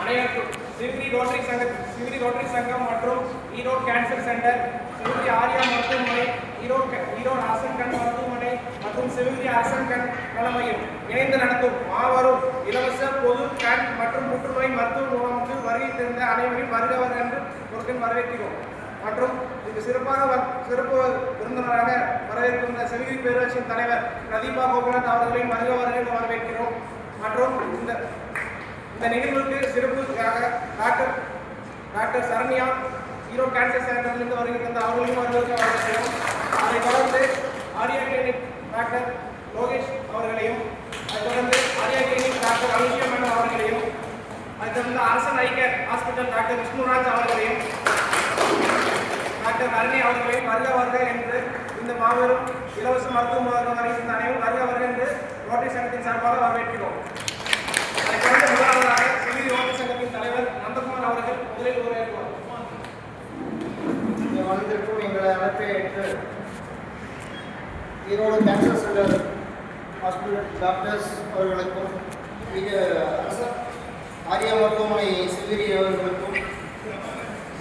அனைவருக்கும் சிவிரி ரோட்டரி சங்கம் சிவிரி ரோட்டரி சங்கம் மற்றும் ஈரோடு கேன்சர் சென்டர் சிவிரி ஆரியா மருத்துவமனை ஈரோடு ஈரோடு மருத்துவமனை மற்றும் சிவிரி அரசன் கண் இணைந்து நடத்தும் மாபெரும் இலவச பொது மற்றும் புற்றுநோய் மருத்துவ முகாமுக்கு வருகை தந்த அனைவரையும் வருகவர் என்று முருகன் வரவேற்கிறோம். மற்றும் இது சிறப்பாக சிறப்பு விருந்தினராக வரவேற்கின்ற செவிலி பேரரசின் தலைவர் பிரதீபா கோகுலநாத் அவர்களையும் வருக வருக வரவேற்கிறோம். மற்றும் இந்த இந்த நிகழ்வுக்கு சிறப்புக்காக doctor doctor Saranya Erode cancer சென்டர்லேருந்து வருகின்ற அவர்களையும் வருவதற்கு வரவேற்கிறோம். அதைத் தொடர்ந்து ஆரியா கிளினிக் டாக்டர் லோகேஷ் அவர்களையும் அதைத் தொடர்ந்து Arya clinic doctor Anushiya madam அவர்களையும் அதைத் தொடர்ந்து அரசன் ஐக்கர் ஹாஸ்பிட்டல் டாக்டர் விஷ்ணுராஜ் அவர்களையும் டாக்டர் அருணை அவர்களையும் வருக மாபெரும் இலவச மருத்துவ முகாம் வருகின்ற அனைவரும் வருக வருக என்று ரோட்டரி சங்கத்தின் சார்பாக வரவேற்கிறோம். அதைத் முதலாவதாக ரோட்டரி சங்கத்தின் தலைவர் நந்தகுமார் அவர்கள் முதலில் உரையாற்றுவார். வந்திருக்கும் எங்களை அழைப்பை ஏற்று Erode cancer centre hospital doctors அவர்களுக்கும் மிக அரச ஆரியா மருத்துவமனை சிவகிரி அவர்களுக்கும்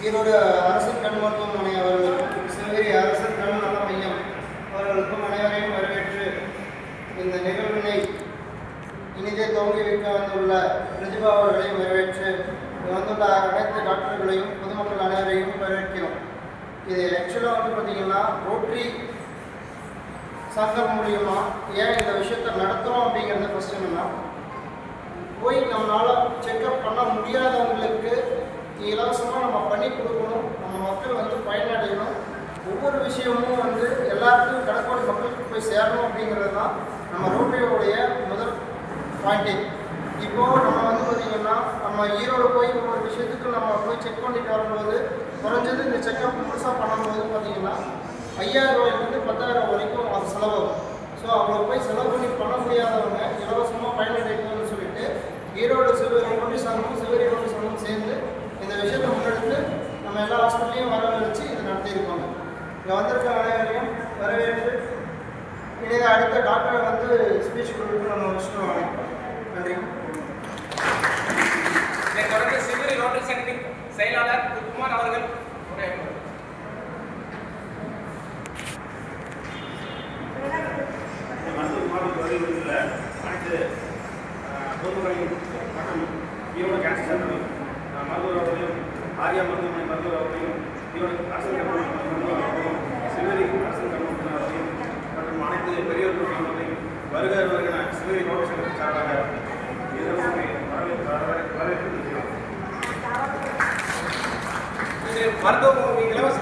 ஈரோடு அரசு கண் மருத்துவமனை அவர்களுக்கும் சிவகிரி அரசு அவர்களுக்கும் அனைவரையும் வரவேற்று இந்த நிகழ்வினை இனிதே துவங்கி வைக்க வந்துள்ள பிரதிபா அவர்களையும் வரவேற்று வந்துள்ள அனைத்து டாக்டர்களையும் பொதுமக்கள் அனைவரையும் வரவேற்கிறோம். இது ஆக்சுவலாக வந்து பார்த்தீங்கன்னா ரோட்ரி சங்கம் மூலியமாக ஏன் இந்த விஷயத்தை நடத்துகிறோம் அப்படிங்கிறத ஃபஸ்ட் என்னன்னா போய் நம்மளால் செக்கப் பண்ண முடியாதவங்களுக்கு இலவசமாக நம்ம பண்ணி கொடுக்கணும். நம்ம மக்கள் வந்து பயனடையணும். ஒவ்வொரு விஷயமும் வந்து எல்லாருக்கும் கடற்கோடி மக்களுக்கு போய் சேரணும் அப்படிங்கிறது தான் நம்ம ரோட்டரியோடைய முதல் பாயிண்டே இப்போது நம்ம வந்து பார்த்திங்கன்னா நம்ம ஈரோடு போய் ஒவ்வொரு விஷயத்துக்கு நம்ம போய் செக் பண்ணிட்டு வரும்போது குறைஞ்சது இந்த செக்அப் முழுசாக பண்ணும்போது பார்த்திங்கன்னா ஐயாயிரம் ரூபாயிலிருந்து பத்தாயிரம் வரைக்கும் அது செலவாகும் ஸோ அவ்வளோ போய் செலவு பண்ணி பண்ண முடியாதவங்க இலவசமாக பயனடைக்கணும்னு சொல்லிட்டு ஈரோடு சிவகரி ரோட்டி சங்கமும் சிவகரி ரோட்டி சங்கமும் சேர்ந்து இந்த விஷயத்தை முன்னெடுத்து நம்ம எல்லா ஹாஸ்பிட்டலையும் வர வச்சு இதை நடத்தியிருக்காங்க. இங்கே வந்திருக்க அனைவரையும் வரவேற்று இனித அடுத்த டாக்டரை வந்து ஸ்பீச் கொடுத்து நம்ம வச்சுட்டு நன்றி. இதைத் தொடர்ந்து சிவகிரி ரோட்டரி சங்கத்தின் செயலாளர் குமார் அவர்கள் அனைத்து அஹ், பொதுமக்களையும் மற்றும் ஈரோடு கேன்சர் சென்டரையும் மருத்துவர் அவர்களையும் ஆரியா மருத்துவமனை மருத்துவர் அவர்களையும் ஈரோடு அரசு கல்லூரி மருத்துவர் அவர்களையும் சிவகரி அரசு கல்லூரி அவர்களையும் மற்றும் அனைத்து பெரியோர்கள் வருக வருகிற சிவகரி ரோடு சார்பாக மருத்துவ இலவச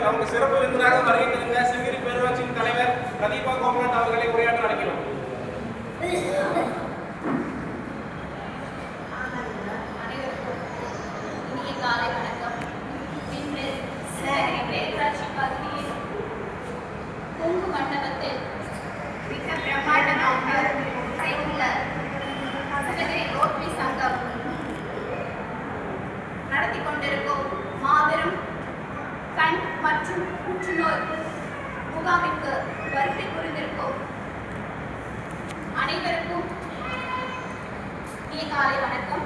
நமக்கு சிறப்பு விருந்தினராக வருகை சிவகிரி பேரூராட்சியின் தலைவர் பிரதீபா கோகுலநாத் அவர்களை உரையாற்ற அழைக்கிறோம். காலை வணக்கம். இன்று பேரூராட்சி பகுதியில் கொங்கு மண்டபத்தில் மிக பிரமாண்டமாக செய்துள்ள சிவகிரி ரோட்டரி சங்கம் நடத்தி கொண்டிருக்கும் மாபெரும் கண் மற்றும் புற்றுநோய் முகாமிற்கு வருகை புரிந்திருக்கும் அனைவருக்கும் காலை வணக்கம்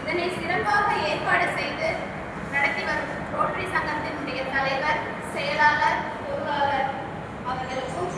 இதனை சிறப்பாக ஏற்பாடு செய்து நடத்தி வரும் ரோட்டரி சங்கத்தினுடைய தலைவர் செயலாளர் பொருளாளர் அவர்களுக்கும்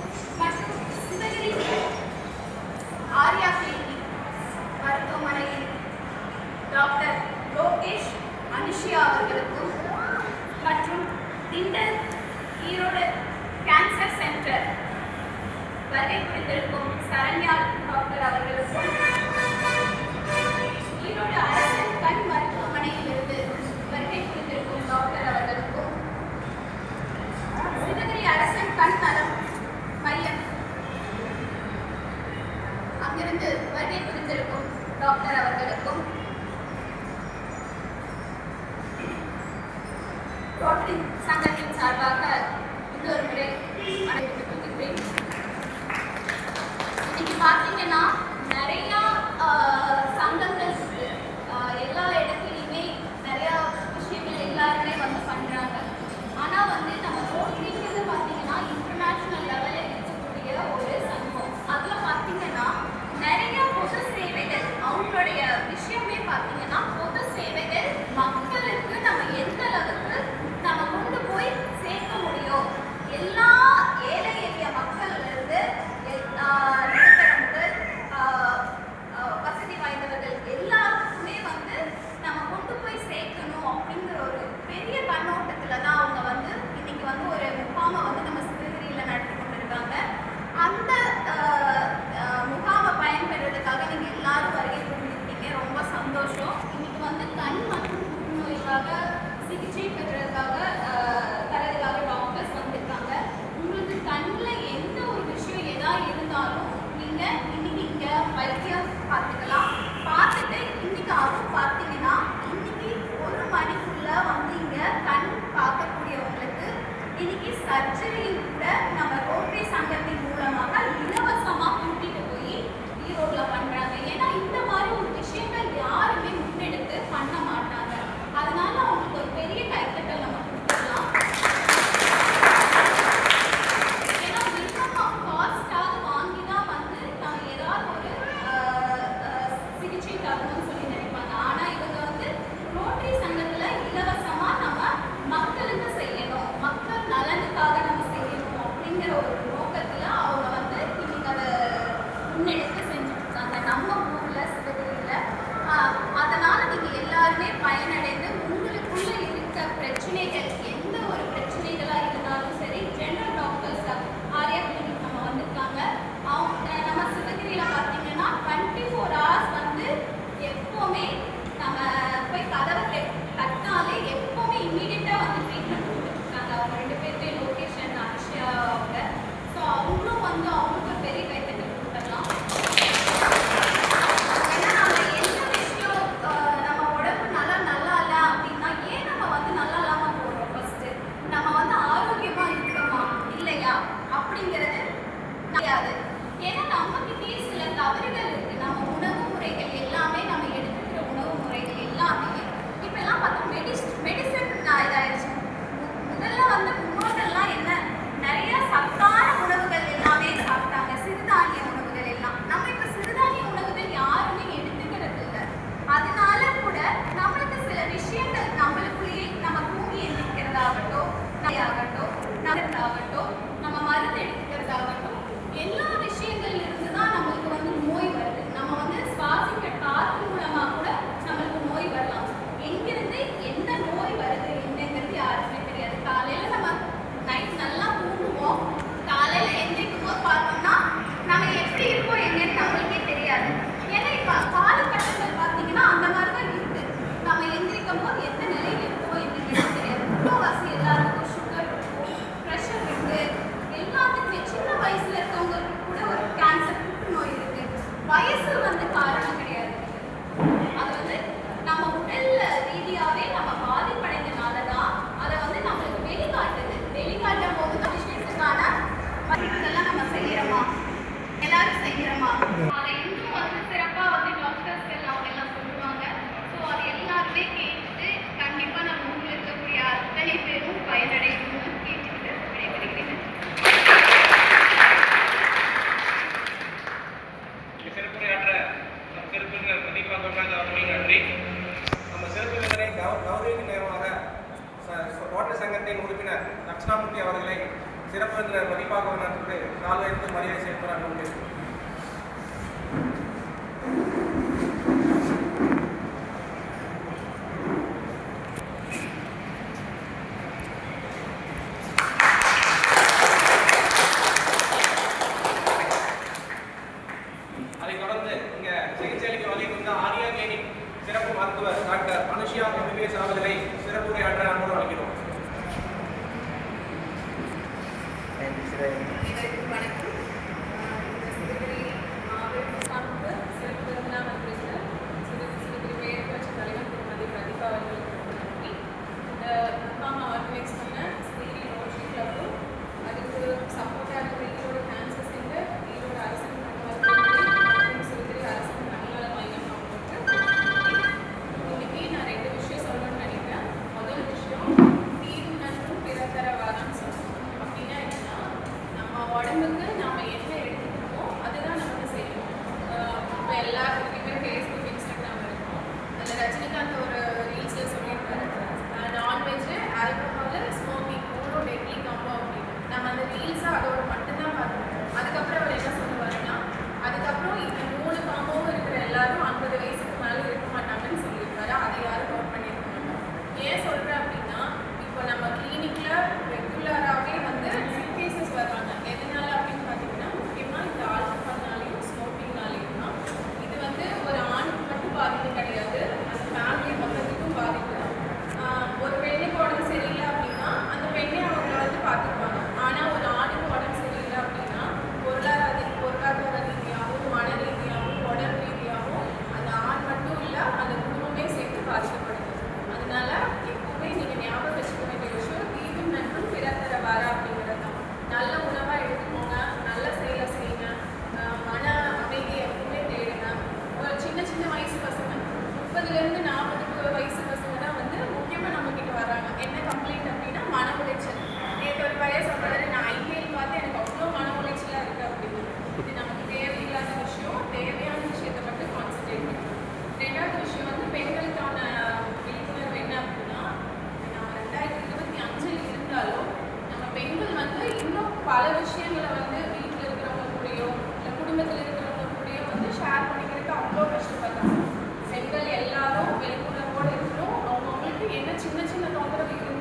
உடம்புக்கு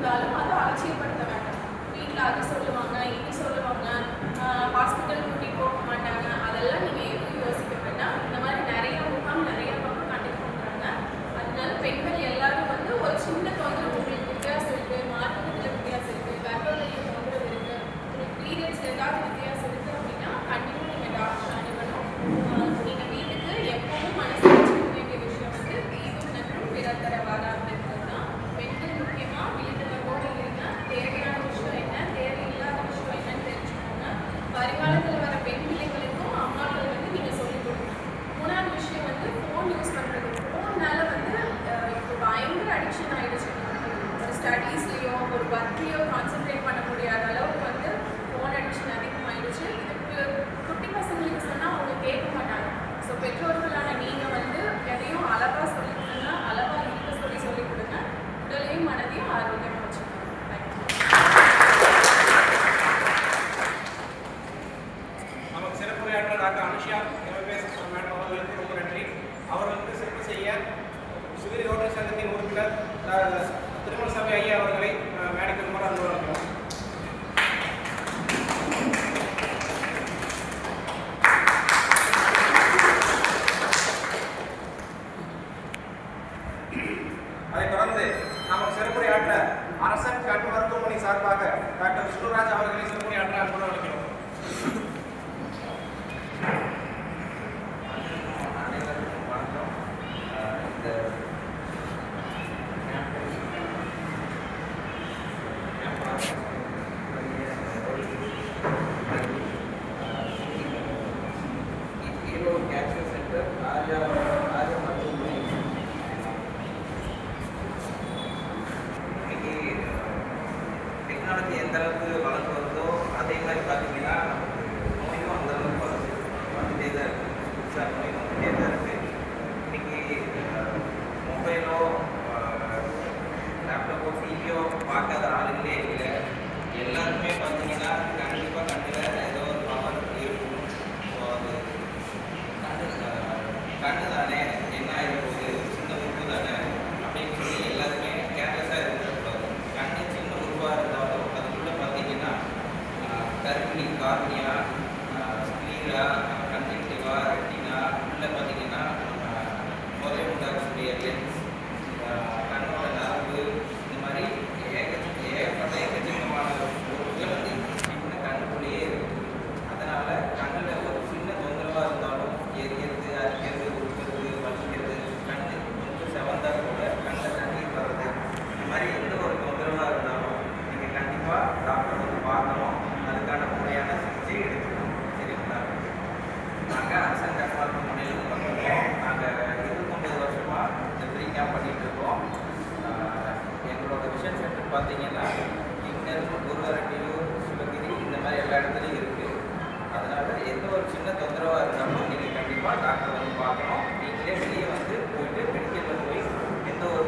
இருந்தாலும் அதை அலட்சியப்படுத்த வேண்டாம். வீட்டில் அது சொல்லுவாங்க இது சொல்லுவாங்க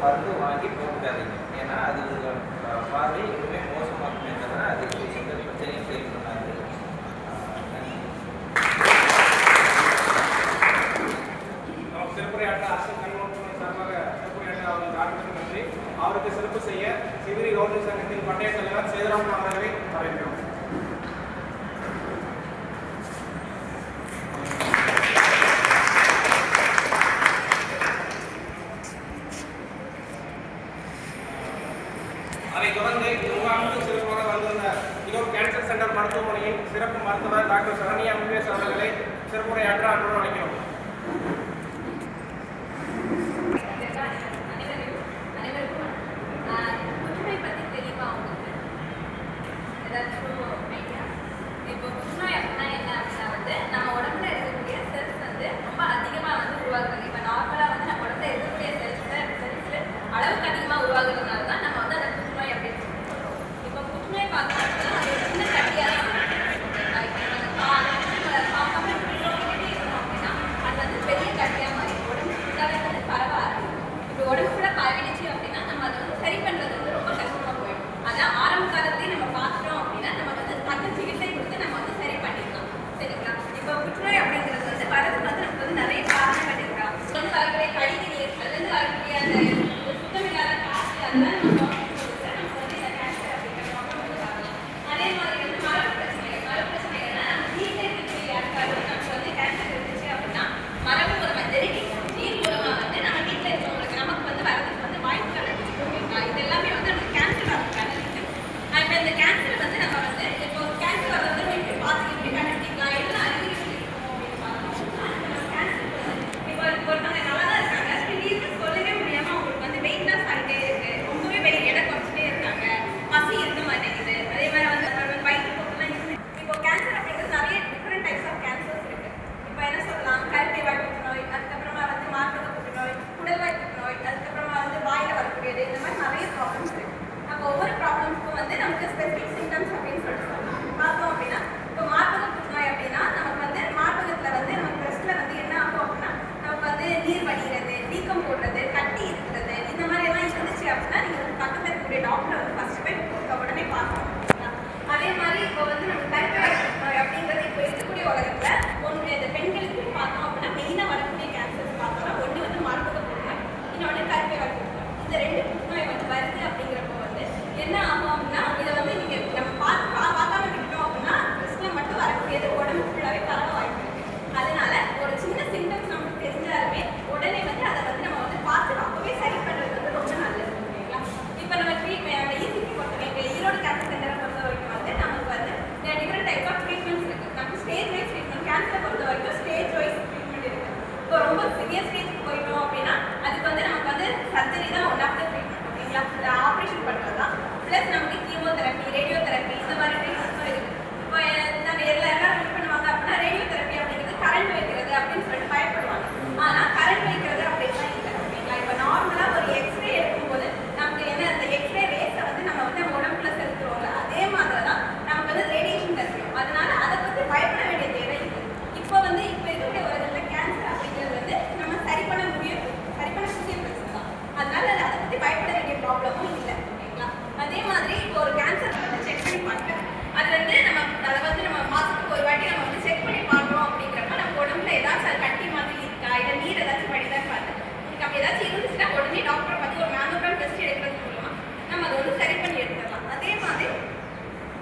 மருந்து வாங்கி போட்டுக்காதீங்க. ஏன்னா அது பார்வை எதுவுமே மோசமாக அது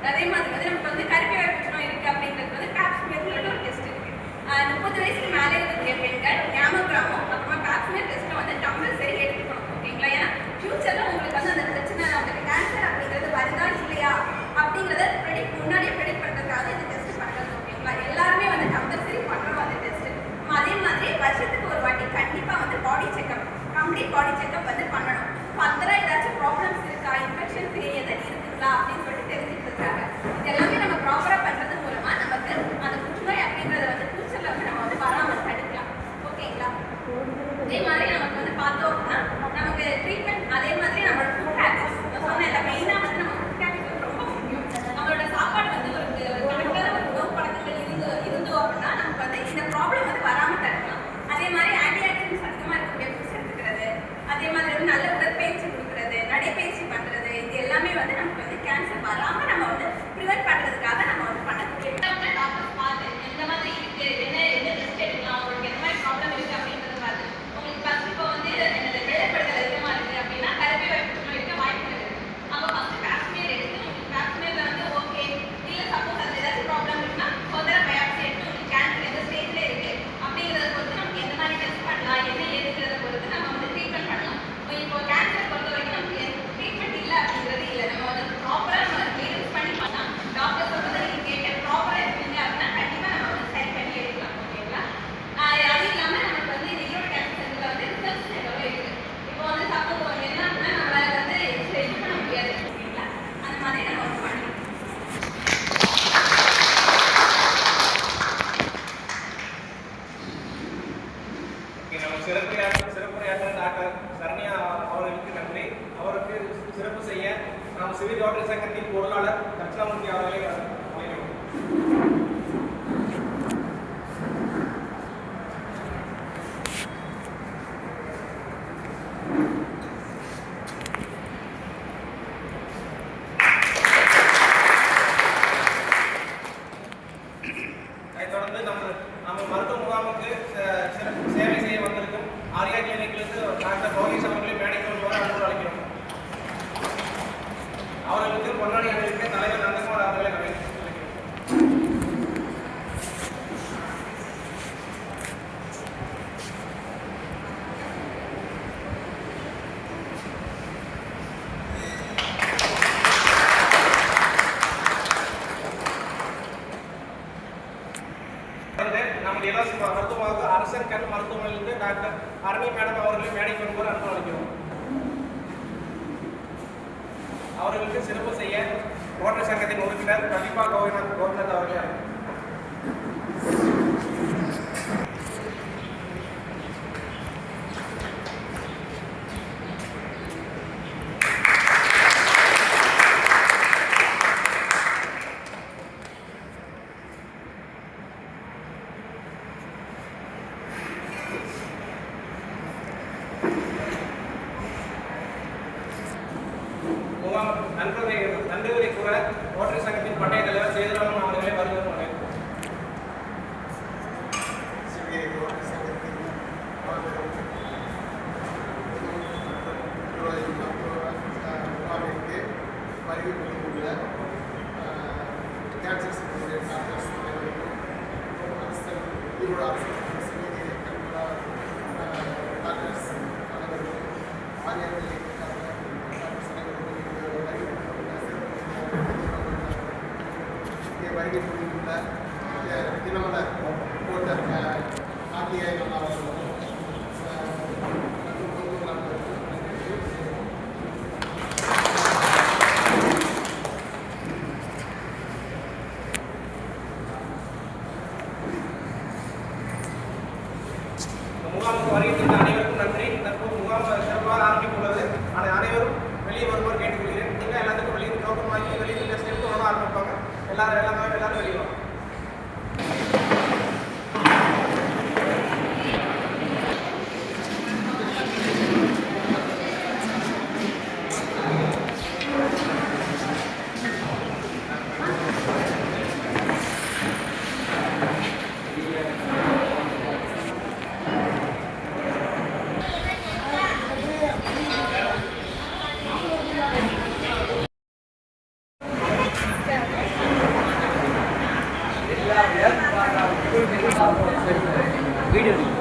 அதே அதான்,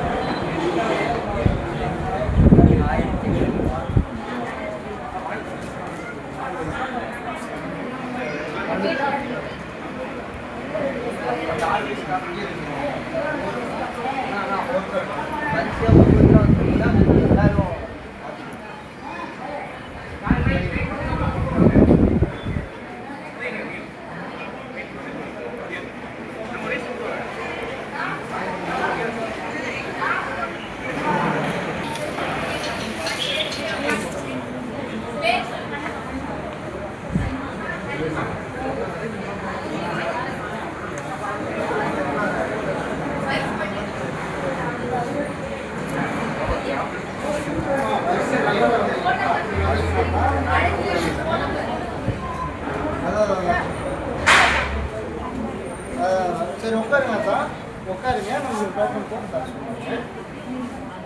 உட்காருங்க தான் உட்காருங்க. நம்ம டோக்கன் போட்டு தர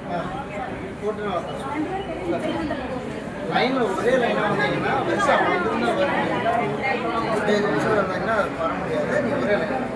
ஆ, லைனில் ஒரே லைனாக வந்தீங்கன்னா வரிசை அவங்க வந்துருந்தா நிமிஷம் வந்தாங்கன்னா வர முடியாது. நீ ஒரே லைன்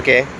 Okay.